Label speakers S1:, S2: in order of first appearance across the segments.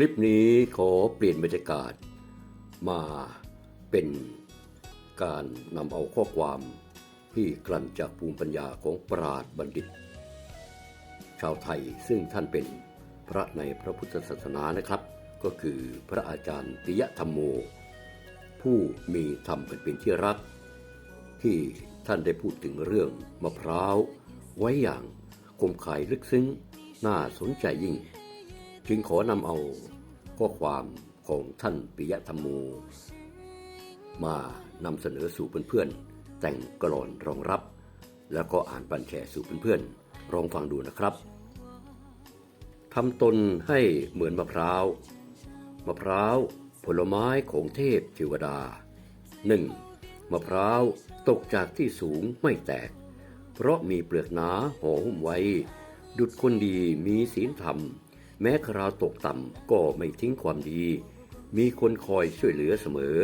S1: คลิปนี้ขอเปลี่ยนบรรยากาศ มาเป็นการนำเอาข้อความที่กลั่นจากภูมิปัญญาของปราดบัณฑิต ชาวไทยซึ่งท่านเป็นพระในพระพุทธศาสนานะครับ ก็คือพระอาจารย์ปิยธรรมโม ผู้มีธรรมเป็นเป็นที่รัก ที่ท่านได้พูดถึงเรื่องมะพร้าว ไว้อย่างคมคายลึกซึ้ง น่าสนใจยิ่ง จึงขอนำเอาข้อความของท่านปิยธรรมโม มานำเสนอสู่เพื่อนๆ แต่งกลอนรองรับ แล้วก็อ่านปันแชร์สู่เพื่อนๆลองฟังดูนะครับทำตนให้เหมือนมะพร้าว มะพร้าวผลไม้ของเทพเทวดาหนึ่งมะพร้าวตกจากที่สูงไม่แตก เพราะมีเปลือกหนาห่อหุ้มไว้ ดุดคนดีมีศีลธรรม แม้คราวตกต่ำก็ไม่ทิ้งความดี มีคนคอยช่วยเหลือเสมอ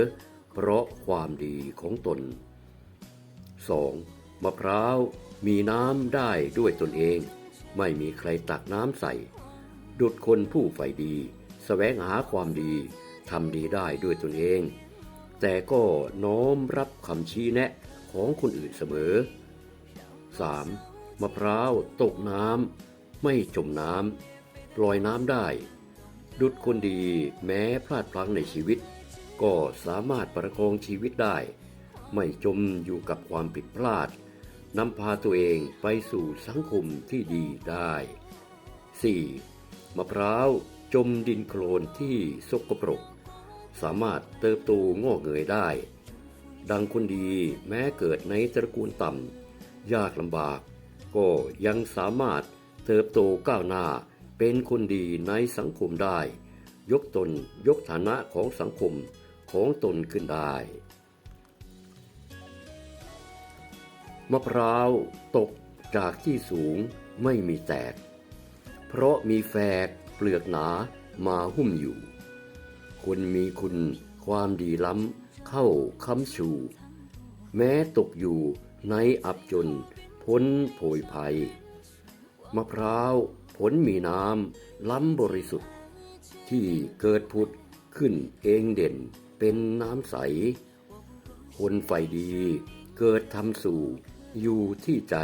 S1: เพราะความดีของตน 2. มะพร้าวมีน้ำได้ด้วยตนเอง ไม่มีใครตักน้ำใส่ ดุดคนผู้ใฝ่ดีสแสวงหาความดีทำดีได้ด้วยตนเอง แต่ก็น้อมรับคำชี้แนะของคนอื่นเสมอ 3. มะพร้าวตกน้ำไม่จมน้ำ ลอยน้ำได้ ดุดคนดีแม้พลาดพลั้งในชีวิต ก็สามารถประคองชีวิตได้ ไม่จมอยู่กับความผิดพลาดนำพาตัวเองไปสู่สังคมที่ดีได้ 4. มะพร้าวจมดินโคลนที่สกปรก สามารถเติบโตงอกเงยได้ ดังคนดีแม้เกิดในตระกูลต่ำยากลำบาก ก็ยังสามารถเติบโตก้าวหน้า เป็นคนดีในสังคมได้ ยกตนยกฐานะของสังคมของตนขึ้นได้ มะพร้าวตกจากที่สูงไม่มีแตก เพราะมีแฝกเปลือกหนามาหุ้มอยู่ คนมีคุณความดีล้ำเข้าค้ำชู แม้ตกอยู่ในอับจนพ้นโผยภัย มะพร้าว ผลมีน้ำล้ำบริสุทธิ์ ที่เกิดผุดขึ้นเองเด่นเป็นน้ำใส คนไฟดีเกิดทำสู่อยู่ที่ใจ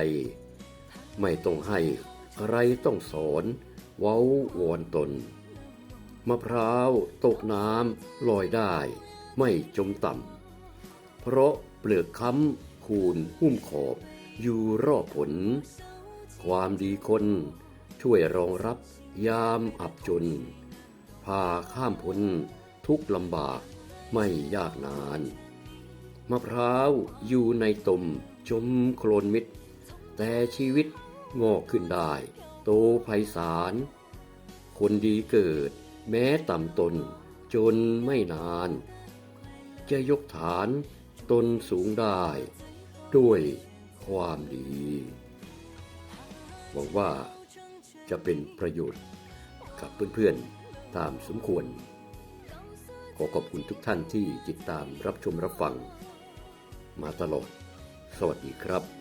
S1: ไม่ต้องให้ใครต้องสอนเว้าวอนตน มะพร้าวตกน้ำลอยได้ไม่จมต่ำ เพราะเปลือกค้ำคูนหุ้มขอบอยู่รอบผล ความดีคน ช่วยรองรับยามอับจน พาข้ามพ้นทุกลำบากไม่ยากนาน มะพร้าวอยู่ในตมจมโคลนมิดแต่ชีวิตงอกขึ้นได้ โตไพศาล คนดีเกิดแม้ต่ำตนจนไม่นาน จะยกฐานตนสูงได้ ด้วยความดี หวังว่า จะเป็นประโยชน์กับเพื่อนๆตามสมควร ขอขอบคุณทุกท่านที่ติดตามรับชมรับฟัง มาตลอด สวัสดีครับ